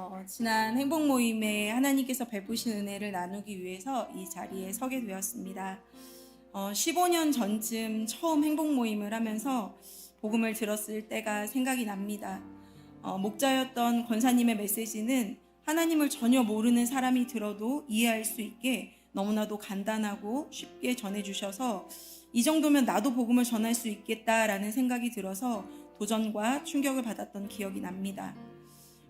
어, 지난 행복 모임에 하나님께서 베푸신 은혜를 나누기 위해서 이 자리에 서게 되었습니다. 어, 15년 전쯤 처음 행복 모임을 하면서 복음을 들었을 때가 생각이 납니다. 어, 목자였던 권사님의 메시지는 하나님을 전혀 모르는 사람이 들어도 이해할 수 있게 너무나도 간단하고 쉽게 전해주셔서 이 정도면 나도 복음을 전할 수 있겠다라는 생각이 들어서 도전과 충격을 받았던 기억이 납니다.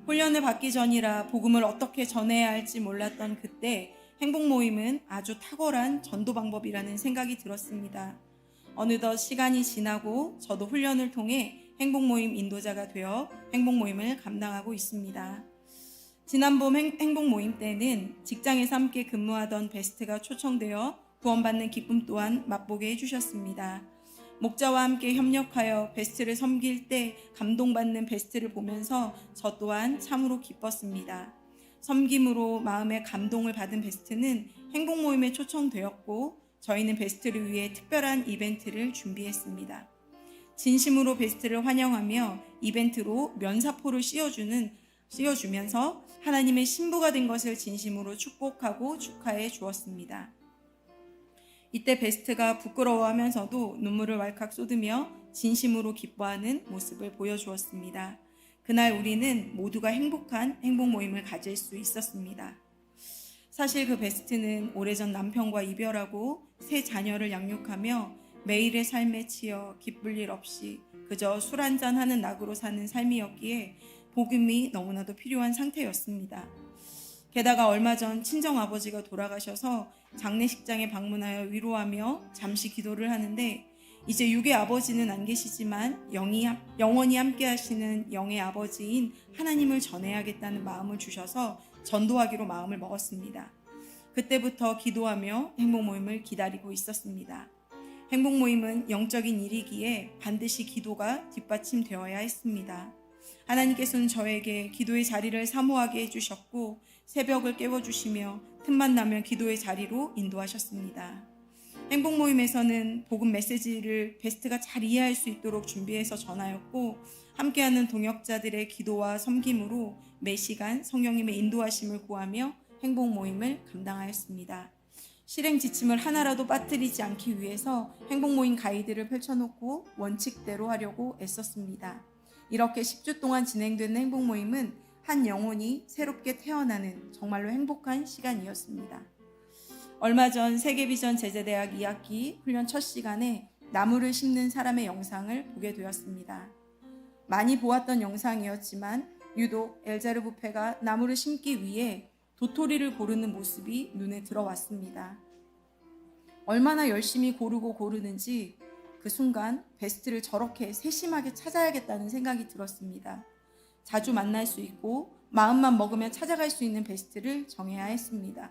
훈련을 받기 전이라 복음을 어떻게 전해야 할지 몰랐던 그때 행복 모임은 아주 탁월한 전도 방법이라는 생각이 들었습니다. 어느덧 시간이 지나고 저도 훈련을 통해 행복 모임 인도자가 되어 행복 모임을 감당하고 있습니다. 지난 봄 행- 행복 모임 때는 직장에서 함께 근무하던 베스트가 초청되어 구원받는 기쁨 또한 맛보게 해주셨습니다. 목자와 함께 협력하여 베스트를 섬길 때 감동받는 베스트를 보면서 저 또한 참으로 기뻤습니다. 섬김으로 마음의 감동을 받은 베스트는 행복 모임에 초청되었고 저희는 베스트를 위해 특별한 이벤트를 준비했습니다. 진심으로 베스트를 환영하며 이벤트로 면사포를 씌워주는 씌워주면서 하나님의 신부가 된 것을 진심으로 축복하고 축하해 주었습니다. 이때 베스트가 부끄러워하면서도 눈물을 왈칵 쏟으며 진심으로 기뻐하는 모습을 보여주었습니다. 그날 우리는 모두가 행복한 행복 모임을 가질 수 있었습니다. 사실 그 베스트는 오래전 남편과 이별하고 세 자녀를 양육하며 매일의 삶에 치여 기쁠 일 없이 그저 술 한잔 하는 낙으로 사는 삶이었기에 복음이 너무나도 필요한 상태였습니다. 게다가 얼마 전 친정 아버지가 돌아가셔서 장례식장에 방문하여 위로하며 잠시 기도를 하는데 이제 육의 아버지는 안 계시지만 영이, 영원히 함께 하시는 영의 아버지인 하나님을 전해야겠다는 마음을 주셔서 전도하기로 마음을 먹었습니다. 그때부터 기도하며 행복 모임을 기다리고 있었습니다. 행복 모임은 영적인 일이기에 반드시 기도가 뒷받침되어야 했습니다. 하나님께서는 저에게 기도의 자리를 사모하게 해주셨고 새벽을 깨워주시며 틈만 나면 기도의 자리로 인도하셨습니다. 행복 모임에서는 복음 메시지를 베스트가 잘 이해할 수 있도록 준비해서 전하였고 함께하는 동역자들의 기도와 섬김으로 매 시간 성령님의 인도하심을 구하며 행복 모임을 감당하였습니다. 실행 지침을 하나라도 빠뜨리지 않기 위해서 행복 모임 가이드를 펼쳐놓고 원칙대로 하려고 애썼습니다. 이렇게 10주 동안 진행된 행복 모임은 한 영혼이 새롭게 태어나는 정말로 행복한 시간이었습니다. 얼마 전 세계비전 제자대학 2학기 훈련 첫 시간에 나무를 심는 사람의 영상을 보게 되었습니다. 많이 보았던 영상이었지만 유독 엘자르 부페가 나무를 심기 위해 도토리를 고르는 모습이 눈에 들어왔습니다. 얼마나 열심히 고르고 고르는지 그 순간 베스트를 저렇게 세심하게 찾아야겠다는 생각이 들었습니다. 자주 만날 수 있고 마음만 먹으면 찾아갈 수 있는 베스트를 정해야 했습니다.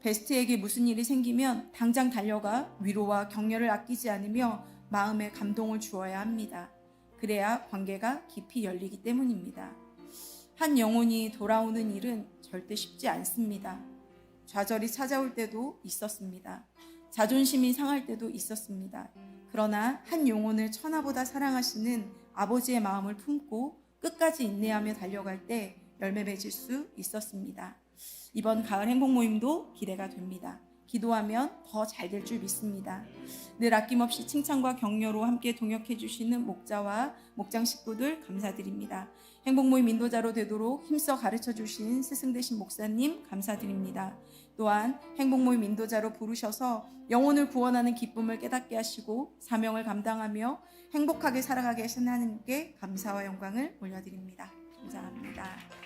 베스트에게 무슨 일이 생기면 당장 달려가 위로와 격려를 아끼지 않으며 마음에 감동을 주어야 합니다. 그래야 관계가 깊이 열리기 때문입니다. 한 영혼이 돌아오는 일은 절대 쉽지 않습니다. 좌절이 찾아올 때도 있었습니다. 자존심이 상할 때도 있었습니다. 그러나 한 영혼을 천하보다 사랑하시는 아버지의 마음을 품고 끝까지 인내하며 달려갈 때 열매 맺을 수 있었습니다. 이번 가을 행복 모임도 기대가 됩니다. 기도하면 더 잘 될 줄 믿습니다. 늘 아낌없이 칭찬과 격려로 함께 동역해 주시는 목자와 목장 식구들 감사드립니다. 행복 모임 인도자로 되도록 힘써 가르쳐 주신 스승 되신 목사님 감사드립니다. 또한 행복 모임 인도자로 부르셔서 영혼을 구원하는 기쁨을 깨닫게 하시고 사명을 감당하며 행복하게 살아가게 하신 하나님께 감사와 영광을 올려드립니다. 감사합니다.